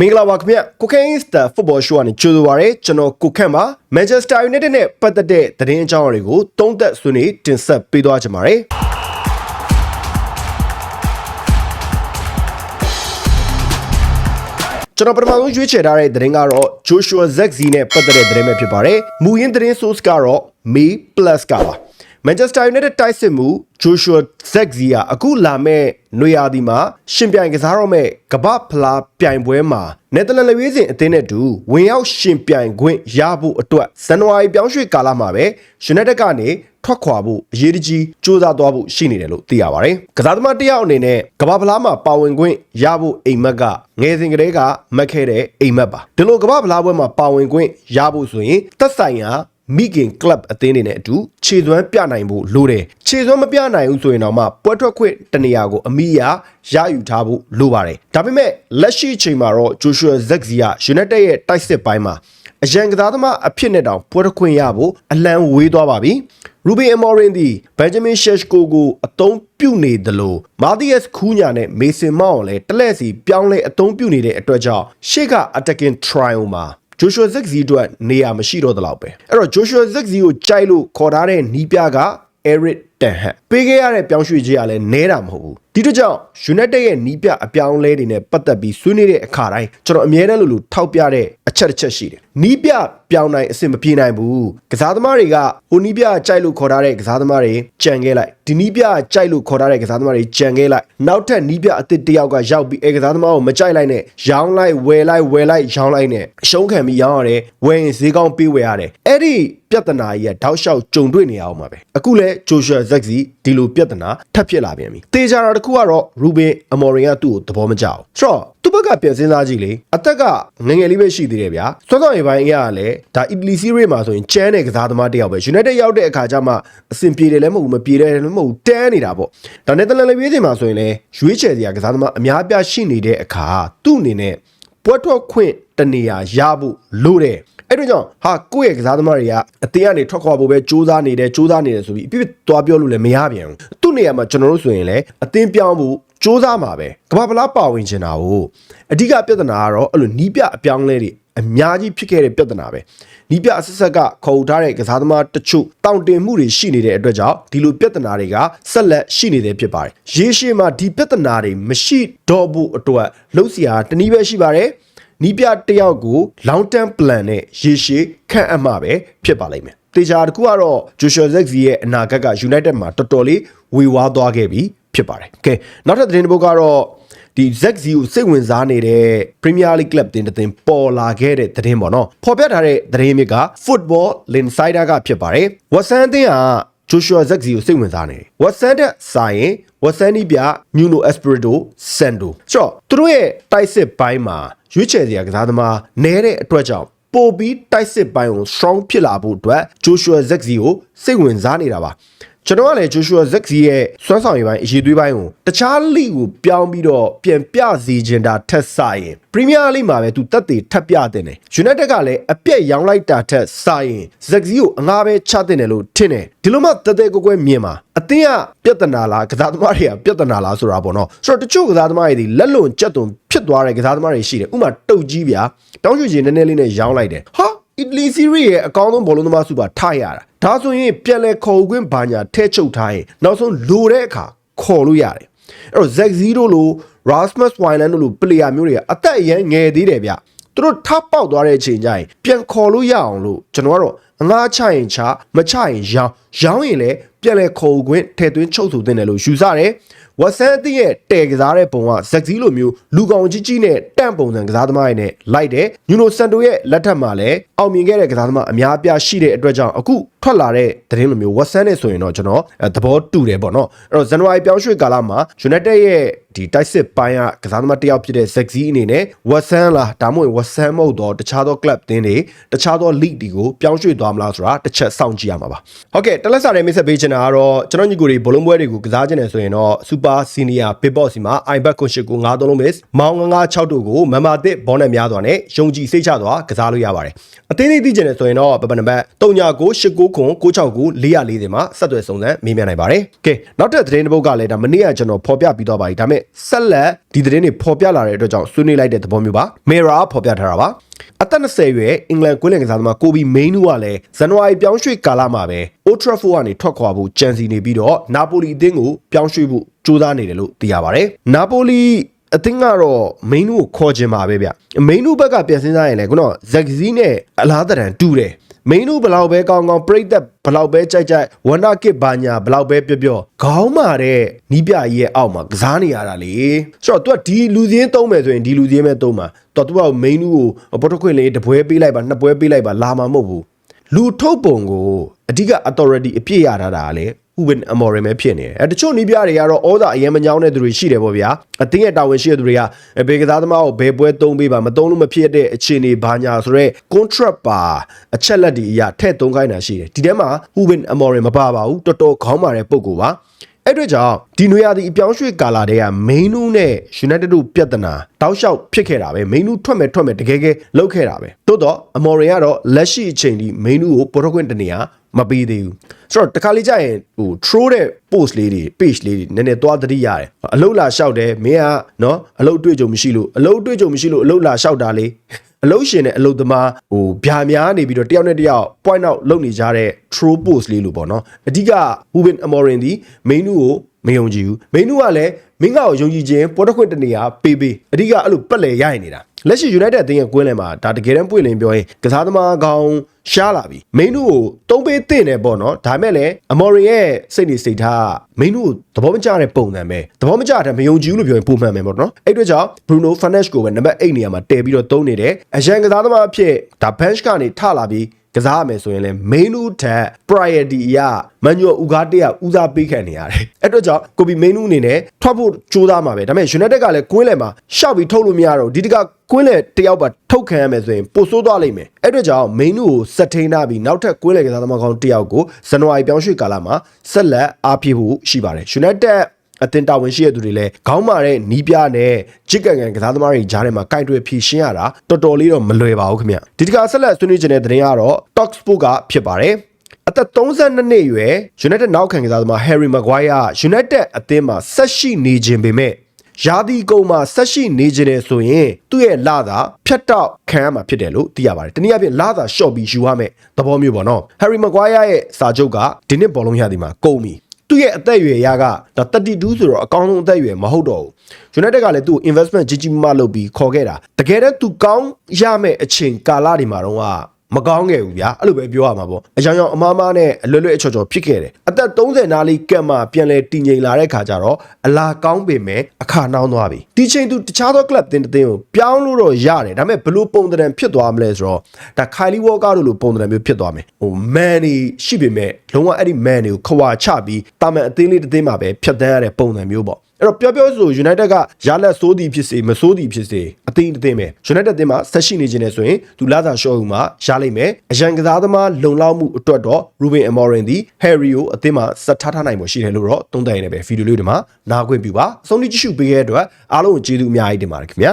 မင်္ဂလာပါခင်ဗျကိုကင်းစတာဖုတ်ဘောရှိုးကနေကြိုဆိုပါရစေကျွန်တော်ကိုခန့်ပါမန်ချက်စတာယူနိုက်တက်နဲ့ပတ်သက်တဲ့သတင်းအကြောင်းအရာတွေကိုသုံးသပ်ဆွေးနွေးတင်ဆက်ပေးသွားကြပါမယ်ကျွန်တော်ပထမဆုံးရွေးချယ်ထားတဲ့သတင်းကတော့ Joshua Zexi နဲ့ပတ်သက်တဲ့သတင်းပဲဖြစ်ပါတယ်။မူရင်းသတင်း source ကတော့ Me Plus ကပါ။ Manchester United တိုက်စစ်မှု Joshua Zexi ကအခုလာမဲ့နွေရာသီမှာရှင်ပြိုင်ကစားတော့မဲ့ကမ္ဘာဖလားပြိုင်ပွဲမှာနယ်သာလန်လက်ရွေးစင်အသင်းနဲ့တူဝင်ရောက်ရှင်ပြိုင်ခွင့်ရဖို့အတွက်ဇန်နဝါရီပြောင်းရွှေ့ကာလမှာပဲ United ကနေထွက်ခွာဖို့အရေးတကြီးစူးစမ်းသွားဖို့ရှိနေတယ်လို့သိရပါတယ်။ကစားသမားတစ်ယောက်အနေနဲ့ကမ္ဘာဖလားမှာပါဝင်ခွင့်ရဖို့အိမ်မက်ကငယ်စဉ်ကတည်းကမက်ခဲ့တဲ့အိမ်မက်ပါ။ဒီလိုကမ္ဘာဖလားပွဲမှာပါဝင်ခွင့်ရဖို့ဆိုရင်သက်ဆိုင်ရာ မိခင်ကလပ်အသင်းတွေနဲ့အတူခြေစွမ်းပြနိုင်ဖို့လိုတယ်ခြေစွမ်းမပြနိုင်ဘူးဆိုရင်တော့မှပွဲထွက်ခွင့်တနေရာကိုအမိရရယူထားဖို့လိုပါတယ်ဒါပေမဲ့လက်ရှိချိန်မှာတော့ Joshua Zexi က United ရဲ့တိုက်စစ်ပိုင်းမှာအရန်ကစားသမားအဖြစ်နဲ့တောင်ပွဲထွက်ခွင့်ရဖို့အလံဝေးသွားပါပြီရူဘီအမော်ရင်ဒီဘန်ဂျမင်ရှက်ရှ်ကိုကိုအသုံးပြုနေတယ်လို့မာသီယက်ခူးညာနဲ့မေဆင်မောင်လည်းတလဲစီပြောင်းလဲအသုံးပြုနေတဲ့အတွက်ကြောင့်ရှေ့က attacking trial မှာ Joshua Zexi အတွက်နေရာမရှိတော့တဲ့လောက်ပဲအဲ့တော့ Joshua Zexi ကိုကြိုက်လို့ခေါ်ထားတဲ့နီးပြက Eric Ten Hag ပေးခဲ့ရတဲ့ပြောင်းရွှေ့ခြင်းကလည်းနဲတာမဟုတ်ဘူးဒီတို့ကြောင့် United ရဲ့နီးပြအပြောင်းလဲတွေနဲ့ပတ်သက်ပြီးဆွေးနွေးတဲ့အခါတိုင်းကျွန်တော်အမြဲတမ်းလို့လို့ထောက်ပြတဲ့အချက်တစ်ချက်ရှိတယ်နီးပြပြောင်းနိုင်အဆင်မပြေနိုင်ဘူးကစားသမားတွေကဟိုနီးပြကြိုက်လို့ခေါ်ထားတဲ့ကစားသမားတွေကြံခဲ့လိုက်ဒီနီးပြကြိုက်လို့ခေါ်ထားတဲ့ကစားသမားတွေကြံခဲ့လိုက်နောက်ထပ်နီးပြအသစ်တစ်ယောက်ကရောက်ပြီးအဲကစားသမားကိုမကြိုက်လိုက်နဲ့ရောင်းလိုက်ဝယ်လိုက်ဝယ်လိုက်ရောင်းလိုက်နဲ့အရှုံးခံပြီးရောင်းရတယ်ဝယ်ရင်ဈေးကောင်းပေးဝယ်ရတယ်အဲ့ဒီပြဿနာကြီးကတောက်လျှောက်ကြုံတွေ့နေရအောင်ပါပဲအခုလဲ Joshua Zexi ဒီလိုပြဿနာထပ်ဖြစ်လာပြန်ပြီတေချာတာတစ်ခုကတော့ Ruben Amorim ကသူ့ကိုသဘောမကျဘူးဆိုတော့သူ့ဘက်ကပြန်စဉ်းစားကြည့်လေအသက်ကငယ်ငယ်လေးပဲရှိသေးတယ်ဗျာစောစောရေးပိုင်းအရာကလည်းဒါ Italy Serie မှာဆိုရင်ကျန်းတဲ့ကစားသမားတစ်ယောက်ပဲ United ရောက်တဲ့အခါကျမှအဆင်ပြေတယ်လည်းမဟုတ်ဘူးမပြေတယ်လည်းမဟုတ်ဘူးတန်းနေတာပေါ့ဒါနဲ့တလန်လည်းပြေးချိန်မှာဆိုရင်လည်းရွေးချယ်စရာကစားသမားအများအပြားရှိနေတဲ့အခါသူ့အနေနဲ့ပွဲထွက်ခွင့်တနေရာရဖို့လိုတယ် အဲ့တော့ကြောင့်ဟာကိုယ့်ရဲ့ကစားသမားတွေကအတင်းကနေထွက်ခွာဖို့ပဲစူးစမ်းနေတယ်စူးစမ်းနေတယ်ဆိုပြီးအပြစ်သွားပြောလို့လည်းမရပြန်ဘူးသူ့နေရာမှာကျွန်တော်တို့ဆိုရင်လည်းအတင်းပြောင်းဖို့စူးစမ်းမှာပဲကမ္ဘာပလားပါဝင်ချင်တာကိုအဓိကပြဿနာကတော့အဲ့လိုနီးပြအပြောင်းလဲတွေအများကြီးဖြစ်ခဲ့တဲ့ပြဿနာပဲနီးပြအဆက်ဆက်ကခေါ်ထားတဲ့ကစားသမားတချို့တောင့်တင်မှုတွေရှိနေတဲ့အတွက်ကြောင့်ဒီလိုပြဿနာတွေကဆက်လက်ရှိနေသေးဖြစ်ပါတယ်ရေရှည်မှာဒီပြဿနာတွေမရှိတော့ဘူးအတွက်လှုပ်ရှားတနည်းပဲရှိပါတယ် နီးပြတစ်ယောက်ကို long term plan နဲ့ရေရှည်ခန့်အပ်မှပဲဖြစ်ပါလိမ့်မယ်တေချာတစ်ခုကတော့ Joshua Zexi ရဲ့အနာဂတ်က United မှာတော်တော်လေးဝေဝါးသွားခဲ့ပြီဖြစ်ပါတယ်။ Okay နောက်ထပ်သတင်းတစ်ပုဒ်ကတော့ဒီ Zexi ကိုစိတ်ဝင်စားနေတဲ့ Premier League Club တင်တဲ့ပေါ်လာခဲ့တဲ့သတင်းပေါ့နော်။ဖော်ပြထားတဲ့သတင်းမြစ်က Football Insider ကဖြစ်ပါတယ်။ Watson အသင်းက Joshua Zexi ကိုစိတ်ဝင်စားနေတယ်။ Watson တဲ့ဆိုင်ရင် Watson နီးပြ Nuno Espirito Santo ဆိုတော့သူတို့ရဲ့တိုက်စစ်ပိုင်းမှာ ရွေးချယ်စရာကစားသမားနဲတဲ့အတွက်ကြောင့်ပိုပြီးတိုက်စစ်ပိုင်းကို strong ဖြစ်လာဖို့အတွက် Joshua Zexi ကိုစိတ်ဝင်စားနေတာပါ ကျွန်တော်ကလည်း Joshua Zexi ရဲ့စွမ်းဆောင်ရည်ပိုင်းအရေးသွေးပိုင်းကိုတခြားလိကိုပြောင်းပြီးတော့ပြန်ပြစီခြင်းတာထက်စရင် Premier League မှာပဲသူတက်တည်ထပ်ပြတဲ့တယ် United ကလည်းအပြက်ရောင်းလိုက်တာထက်စရင် Zexi ကိုအငားပဲချတဲ့တယ်လို့ထင်တယ်ဒီလိုမှတသက်ကိုကွဲမြင်မှာအတင်းကပြဿနာလားကစားသမားတွေကပြဿနာလားဆိုတာပေါ့နော်ဆိုတော့တချို့ကစားသမားတွေဒီလက်လွန်ကြက်သွန်ဖြစ်သွားတဲ့ကစားသမားတွေရှိတယ်ဥမာတုတ်ကြီးဗျာတောင်းရွှေချင်နည်းနည်းလေးနဲ့ရောင်းလိုက်တယ်ဟာ အီတလီစီရီရဲ့အကောင်းဆုံးဘောလုံးသမားစုပါထားရတာဒါဆိုရင်ပြန်လဲခေါ်ခွင့်ဘာညာထဲချုပ်ထားရင်နောက်ဆုံးလိုတဲ့အခါခေါ်လို့ရတယ်အဲ့တော့ Z0 လို့ Rasmus Hojlund တို့လိုပလေယာမျိုးတွေကအသက်အရန်ငယ်သေးတယ်ဗျသူတို့ထပ်ပေါက်သွားတဲ့အချိန်ကျရင်ပြန်ခေါ်လို့ရအောင်လို့ကျွန်တော်ကတော့အငားချရင်ချမချရင်ရောင်းရောင်းရင်လည်းပြန်လဲခေါ်ခွင့်ထဲသွင်းချုပ်ဆိုတင်တယ်လို့ယူဆတယ်ဝက်ဆန်အသင်းရဲ့တဲကစားတဲ့ပုံကဇက်ဇီလိုမျိုးလူကောင်ကြီးကြီးနဲ့တန့်ပုံစံကစားသမားတွေနဲ့လိုက်တယ်ညူနိုစန်တိုရဲ့လက်ထက်မှာလည်းအောင်မြင်ခဲ့တဲ့ကစားသမားအများအပြားရှိတဲ့အတွက်ကြောင့်အခုထွက်လာတဲ့သတင်းလိုမျိုးဝက်ဆန်နဲ့ဆိုရင်တော့ကျွန်တော်သဘောတူတယ်ပေါ့နော်အဲ့တော့ဇန်နဝါရီပြောင်းရွှေ့ကာလမှာ United ရဲ့ဒီတိုက်စစ်ပိုင်းကကစားသမားတစ်ယောက်ဖြစ်တဲ့ဇက်ဇီအနေနဲ့ဝက်ဆန်လားဒါမှမဟုတ်ဝက်ဆန်မဟုတ်တော့တခြားသော club တင်းတွေတခြားသော league တွေကိုပြောင်းရွှေ့သွားမလားဆိုတာတစ်ချက်စောင့်ကြည့်ရမှာပါဟုတ်ကဲ့တလက်စာတဲ့မိတ်ဆက်ပေးချင်တာကတော့ကျွန်တော်ညီကိုတွေဘလုံးပွဲတွေကိုကစားချင်တယ်ဆိုရင်တော့စူ super senior big boss စီမှာ iBet ကို8ကို9သုံးလုံး miss မောင်956တို့ကိုမမသစ်ဘောနဲ့များစွာနဲ့ယုံကြည်စိတ်ချစွာကစားလို့ရပါတယ်အသေးသေးသိချင်တယ်ဆိုရင်တော့ပပနံပါတ်399899 969 440မှာဆက်သွယ်စုံစမ်းမေးမြန်းနိုင်ပါတယ်ကဲနောက်ထပ်သတင်းတစ်ပုဒ်ကလည်းဒါမနေ့ကကျွန်တော်ဖော်ပြပြီးတော့ပါပြီဒါပေမဲ့ဆက်လက်ဒီသတင်းတွေဖော်ပြလာတဲ့အတွက်ကြောင့်ဆွေးနွေးလိုက်တဲ့သဘောမျိုးပါ Mirror ဖော်ပြထားတာပါ အသက်20ရွယ်အင်္ဂလန်ကွင်းလင်ကစားသမားကိုဘီမိန်နူကလည်းဇန်နဝါရီပြောင်းရွှေ့ကာလမှာပဲ Old Trafford ကနေထွက်ခွာဖို့ကြံစီနေပြီးတော့နာပိုလီအသင်းကိုပြောင်းရွှေ့ဖို့ကြိုးစားနေတယ်လို့သိရပါတယ်။နာပိုလီအသင်းကတော့မိန်နူကိုခေါ်ချင်ပါပဲဗျ။မိန်နူဘက်ကပြန်စဉ်းစားရင်လည်းခုနဇက်ဂဇီနဲ့အလားတရန်တူတယ်။ မင်းတို့ဘလောက်ပဲကောင်းကောင်းပြိသက်ဘလောက်ပဲကြိုက်ကြိုက်ဝနာကစ်ဘာညာဘလောက်ပဲပြောပြောခေါင်းမာတဲ့နီးပြကြီးရဲ့အောက်မှာကစားနေရတာလေဆိုတော့ तू ကဒီလူစင်းသုံးမယ်ဆိုရင်ဒီလူစင်းပဲသုံးမှာတော့ तू ကမင်းတို့ကိုပေါ်ထုတ်ခွင့်လေးတပွဲပေးလိုက်ပါနှစ်ပွဲပေးလိုက်ပါလာမှာမဟုတ်ဘူးလူထုတ်ပုံကိုအဓိက authority အပြည့်ရတာဒါလေ ဥပင်အမော်ရမဲဖြစ်နေတယ်အဲတချို့နီးပြတွေကတော့ဩဇာအရင်မညောင်းတဲ့သူတွေရှိတယ်ပေါ့ဗျာအတင်းရဲ့တာဝန်ရှိတဲ့သူတွေကဘေကစားသမားကိုဘယ်ပွဲသုံးပေးပါမသုံးလို့မဖြစ်တဲ့အခြေအနေဘာညာဆိုတော့ contract ပါအချက်လက်ဒီအရာထည့်သုံးခိုင်းတာရှိတယ်ဒီထဲမှာဥပင်အမော်ရမပါပါဘူးတော်တော်ခေါင်းမာတဲ့ပုံကိုပါ အဲ့အတွက်ကြောင့်ဒီနွေရာသီအပြောင်းရွှေ့ကာလာတွေကမိန်နူးနဲ့ United တို့ပြဿနာတောက်လျှောက်ဖြစ်ခဲ့တာပဲမိန်နူးထွက်မယ်ထွက်မယ်တကယ်ကယ်လောက်ခဲ့တာပဲတိုးတော့အမော်ရီကတော့လက်ရှိအချိန်ဒီမိန်နူးကိုပေါ်တော့ခွင့်တနေရမပေးသေးဘူးဆိုတော့တခါလေးကြာရင်ဟို throw တဲ့ post လေးတွေ page လေးတွေနည်းနည်းသွားသတိရတယ်အလုတ်လာလျှောက်တယ်မင်းကနော်အလုတ်တွေ့ကြုံမရှိလို့အလုတ်တွေ့ကြုံမရှိလို့အလုတ်လာလျှောက်တာလေ အလုတ်ရှင်နဲ့အလုတ်သမားဟိုဗျာများနေပြီးတော့တယောက်နဲ့တယောက် point out လုပ်နေကြတဲ့ throw post လေးလို့ပေါ့နော်အဓိက Ruben Amorim ဒီ main ကိုမယုံကြည်ဘူးမိနုကလည်းမင်းကကိုယုံကြည်ခြင်းပေါ်တစ်ခွင့်တနေရာပေးပေးအဓိကအဲ့လိုပက်လေရရင်နေတာ လက်ရှိ United အသင်းရဲ့ကွင်းလယ်မှာဒါတကယ်တမ်းပွင့်လင်းပြောရင်ကစားသမားကောင်းရှားလာပြီမိနုကိုတုံးပေးတင်တယ်ပေါ့နော်ဒါမဲ့လည်းအမော်ရီရဲ့စိတ်နေစိတ်ထားမိနုကိုသဘောမကျတဲ့ပုံစံပဲသဘောမကျတဲ့မယုံကြည်ဘူးလို့ပြောရင်ပုံမှန်ပဲပေါ့နော်အဲ့အတွက်ကြောင့် Bruno Fernandes ကိုပဲနံပါတ်8နေရာမှာတည်ပြီးတော့သုံးနေတယ်အရန်ကစားသမားအဖြစ်ဒါ bench ကနေထလာပြီး ကစားရမယ်ဆိုရင်လည်း main ဦးထက် priority အရမန်ညိုဥကားတရဦးစားပေးခံနေရတယ်အဲ့တော့ကြောင့်ကိုဘီ main ဦးအနေနဲ့ထွက်ဖို့ကြိုးစားမှာပဲဒါပေမဲ့ United ကလည်းကွင်းလယ်မှာရှောက်ပြီးထုတ်လို့မရတော့ဒီတကကွင်းလယ်တယောက်ပါထုတ်ခံရမယ်ဆိုရင်ပိုဆိုးသွားလိမ့်မယ်အဲ့တော့ကြောင့် main ဦးကိုစက်ထိန်ထားပြီးနောက်ထပ်ကွင်းလယ်ကစားသမားကောင်းတယောက်ကိုဇန်နဝါရီပြောင်းရွှေ့ကာလမှာဆက်လက်အားပြဖို့ရှိပါတယ် United အတင်တာဝန်ရှိတဲ့သူတွေလည်းခေါင်းမာတဲ့နီးပြနဲ့ချစ်ကန်ကန်ကစားသမားတွေကြားထဲမှာကင်တွယ်ဖြည့်ရှင်းရတာတော်တော်လေးတော့မလွယ်ပါဘူးခင်ဗျဒီတခါဆက်လက်ဆွေးနွေးခြင်းတဲ့သတင်းကတော့ Talk Sport ကဖြစ်ပါတယ်အသက်32နှစ်အရွယ် United နောက်ခံကစားသမား Harry Maguire United အသင်းမှာဆက်ရှိနေခြင်းပေမဲ့ရာသီကုန်မှာဆက်ရှိနေခြင်းတယ်ဆိုရင်သူ့ရဲ့လာတာဖြတ်တောက်ခံရမှာဖြစ်တယ်လို့သိရပါတယ်။တနည်းအားဖြင့်လာတာရှော့ပြီးယူရမယ်သဘောမျိုးပေါ့နော်။ Harry Maguire ရဲ့စာချုပ်ကဒီနှစ်ဘောလုံးရသည်မှာကုန်ပြီ။ သူ့ရဲ့အသက်အရွယ်ရကဒါ32ဆိုတော့အကောင်းဆုံးအသက်အရွယ်မဟုတ်တော့ဘူး။ United ကလည်းသူ့ investment ကြီးကြီးမားမားလုပ်ပြီးခေါ်ခဲ့တာ။တကယ်တော့သူကောင်းရမယ့်အချိန်ကာလဒီမှာတော့က မကောင်းခဲ့ဘူးဗျာအဲ့လိုပဲပြောရမှာပေါ့အကြောင်ကြောင့်အမားမားနဲ့အလွတ်လွတ်အချော်ချော်ဖြစ်ခဲ့တယ်အသက်30နားလေးကက်မှပြန်လဲတည်ငြိမ်လာတဲ့ခါကျတော့အလာကောင်းပေမဲ့အခါနှောင်းသွားပြီဒီချိန်သူတခြားသော club တင်တဲ့တင်ကိုပြောင်းလို့တော့ရတယ်ဒါပေမဲ့ဘလို့ပုံတံဖြစ်သွားမလဲဆိုတော့ဒါခိုင်လီဝေါကာတို့လိုပုံတံမျိုးဖြစ်သွားမယ်ဟိုမန်နေရှိပေမဲ့လုံးဝအဲ့ဒီမန်တွေကိုခွာချပြီးတာမန်အသေးလေးတစ်သိမ်းမှာပဲဖြတ်တန်းရတဲ့ပုံစံမျိုးပေါ့ အဲ့တော့ပြောပြောဆို United ကရလက်စိုးသည်ဖြစ်စေမစိုးသည်ဖြစ်စေအသိအသိပဲ United တင်မှာဆက်ရှိနေခြင်းနဲ့ဆိုရင်သူလာသာရှော့ဦးမှာရလိမ့်မယ်အရန်ကစားသမားလုံလောက်မှုအတွက်တော့ Ruben Amorim သည် Harry ကိုအသင်းမှာဆက်ထားထားနိုင်မှုရှိတယ်လို့တော့သုံးသပ်ရနေပဲဗီဒီယိုလေးဒီမှာနားခွင့်ပြုပါအဆုံးထိကြည့်ရှုပေးခဲ့တဲ့အတွက်အားလုံးကိုကျေးဇူးအများကြီးတင်ပါတယ်ခင်ဗျာ